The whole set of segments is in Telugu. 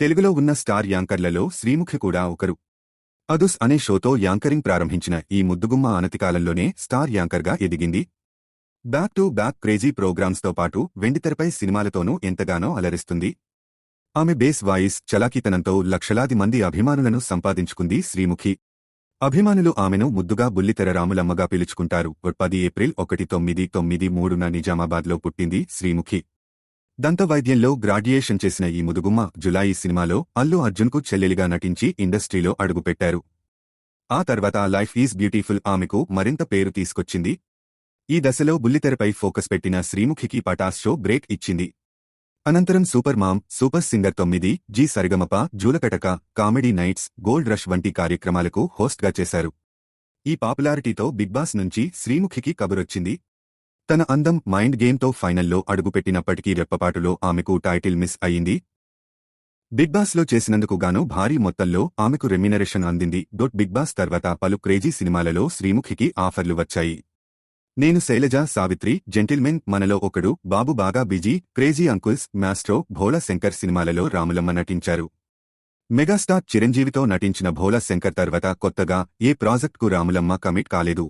తెలుగులో ఉన్న స్టార్ యాంకర్లలో శ్రీముఖి కూడా ఒకరు. అదుస్ అనే షోతో యాంకరింగ్ ప్రారంభించిన ఈ ముద్దుగుమ్మ అనతికాలంలోనే స్టార్ యాంకర్గా ఎదిగింది. బ్యాక్ టు బ్యాక్ క్రేజీ ప్రోగ్రామ్స్తో పాటు వెండితెరపై సినిమాలతోనూ ఎంతగానో అలరిస్తుంది. ఆమె బేస్ వాయిస్ చలాకీతనంతో లక్షలాది మంది అభిమానులను సంపాదించుకుంది శ్రీముఖి. అభిమానులు ఆమెను ముద్దుగా బుల్లితెర రాములమ్మగా పిలుచుకుంటారు. పది ఏప్రిల్ ఒకటి తొమ్మిది తొమ్మిది మూడున నిజామాబాద్లో పుట్టింది శ్రీముఖి. దంతవైద్యంలో గ్రాడ్యుయేషన్ చేసిన ఈ ముదుగుమ్మ జులాయి సినిమాలో అల్లు అర్జున్కు చెల్లెలిగా నటించి ఇండస్ట్రీలో అడుగుపెట్టారు. ఆ తర్వాత లైఫ్ ఈజ్ బ్యూటిఫుల్ ఆమెకు మరింత పేరు తీసుకొచ్చింది. ఈ దశలో బుల్లితెరపై ఫోకస్ పెట్టిన శ్రీముఖికి పటాస్ షో బ్రేక్ ఇచ్చింది. అనంతరం సూపర్ మామ్ సూపర్ సింగర్ తొమ్మిది Zee Sarigamapa Julakataka comedy nights gold rush వంటి కార్యక్రమాలకు హోస్ట్గా చేశారు. ఈ పాపులారిటీతో బిగ్ బాస్ నుంచి శ్రీముఖికి కబురొచ్చింది. తన అందం మైండ్ గేమ్తో ఫైనల్లో అడుగుపెట్టినప్పటికీ రెప్పపాటులో ఆమెకు టైటిల్ మిస్ అయింది బిగ్ బాస్లో చేసినందుకు గాను భారీ మొత్తంలో ఆమెకు రెమ్యునరేషన్ అందింది. డొట్ బిగ్ బాస్ తర్వాత పలు క్రేజీ సినిమాలలో శ్రీముఖికి ఆఫర్లు వచ్చాయి. నేను Shailaja Savitri gentlemen Manalo Okadu Babu Baga busy crazy uncles maestro Bhola Shankar సినిమాలలో రాములమ్మ నటించారు. మెగాస్టార్ చిరంజీవితో నటించిన భోలా శంకర్ తర్వాత కొత్తగా ఏ ప్రాజెక్టుకు రాములమ్మ కమిట్ కాలేదు.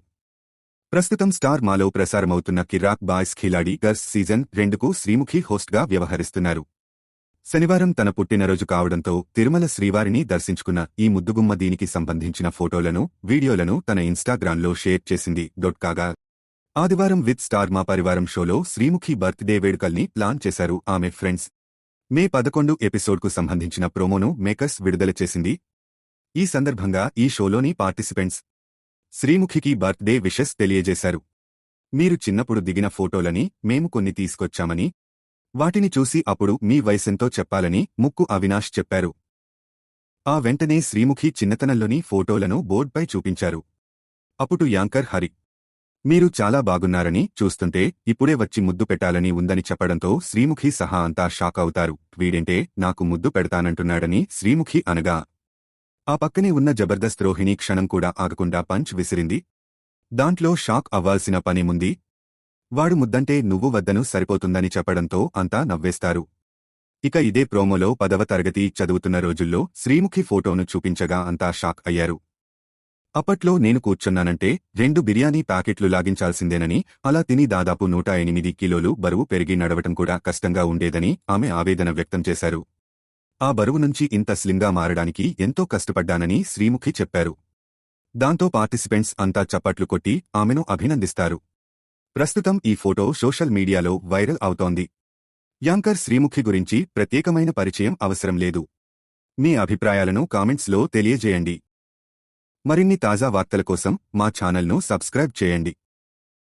ప్రస్తుతం స్టార్ మాలో ప్రసారమవుతున్న కిరాక్ బాయ్స్ ఖిలాడి గర్స్ సీజన్ రెండుకు శ్రీముఖి హోస్ట్గా వ్యవహరిస్తున్నారు. శనివారం తన పుట్టినరోజు కావడంతో తిరుమల శ్రీవారిని దర్శించుకున్న ఈ ముద్దుగుమ్మ దీనికి సంబంధించిన ఫోటోలను వీడియోలను తన ఇన్స్టాగ్రామ్లో షేర్ చేసింది. డొట్ కాగా ఆదివారం విత్ స్టార్ మా పరివారం షోలో శ్రీముఖి బర్త్డే వేడుకల్ని ప్లాన్ చేశారు ఆమె ఫ్రెండ్స్. మే పదకొండు ఎపిసోడ్కు సంబంధించిన ప్రోమోను మేకర్స్ విడుదల చేసింది. ఈ సందర్భంగా ఈ షోలోని పార్టిసిపెంట్స్ శ్రీముఖికి బర్త్డే విషెస్ తెలియజేశారు. మీరు చిన్నప్పుడు దిగిన ఫోటోలని మేము కొన్ని తీసుకొచ్చామని వాటిని చూసి అప్పుడు మీ వయసెంతో చెప్పాలని ముక్కు అవినాష్ చెప్పారు. ఆ వెంటనే శ్రీముఖి చిన్నతనంలోని ఫోటోలను బోర్డ్పై చూపించారు. అప్పుడు యాంకర్ హరి మీరు చాలా బాగున్నారని చూస్తుంటే ఇప్పుడే వచ్చి ముద్దు పెట్టాలని ఉందని చెప్పడంతో శ్రీముఖి సహా అంతా షాక్ అవుతారు. వీడింటే నాకు ముద్దు పెడతానంటున్నాడని శ్రీముఖి అనగా ఆ పక్కనే ఉన్న జబర్దస్త్ రోహిణి క్షణం కూడా ఆగకుండా పంచ్ విసిరింది. దాంట్లో షాక్ అవ్వాల్సిన పనేముంది వాడు ముద్దంటే నువ్వు వద్దను సరిపోతుందని చెప్పడంతో అంతా నవ్వేస్తారు. ఇక ఇదే ప్రోమోలో పదవ తరగతి చదువుతున్న రోజుల్లో శ్రీముఖి ఫోటోను చూపించగా అంతా షాక్ అయ్యారు. అప్పట్లో నేను కూర్చున్నానంటే రెండు బిర్యానీ ప్యాకెట్లు లాగించాల్సిందేనని అలా తిని దాదాపు నూట ఎనిమిది కిలోలు బరువు పెరిగి నడవటం కూడా కష్టంగా ఉండేదని ఆమె ఆవేదన వ్యక్తం చేశారు. ఆ బరువు నుంచి ఇంత స్లింగా మారడానికి ఎంతో కష్టపడ్డానని శ్రీముఖి చెప్పారు. దాంతో పార్టిసిపెంట్స్ అంతా చప్పట్లు కొట్టి ఆమెను అభినందిస్తారు. ప్రస్తుతం ఈ ఫోటో సోషల్ మీడియాలో వైరల్ అవుతోంది. యాంకర్ శ్రీముఖి గురించి ప్రత్యేకమైన పరిచయం అవసరం లేదు. మీ అభిప్రాయాలను కామెంట్స్లో తెలియజేయండి. మరిన్ని తాజా వార్తల కోసం మా ఛానల్ను సబ్స్క్రైబ్ చేయండి.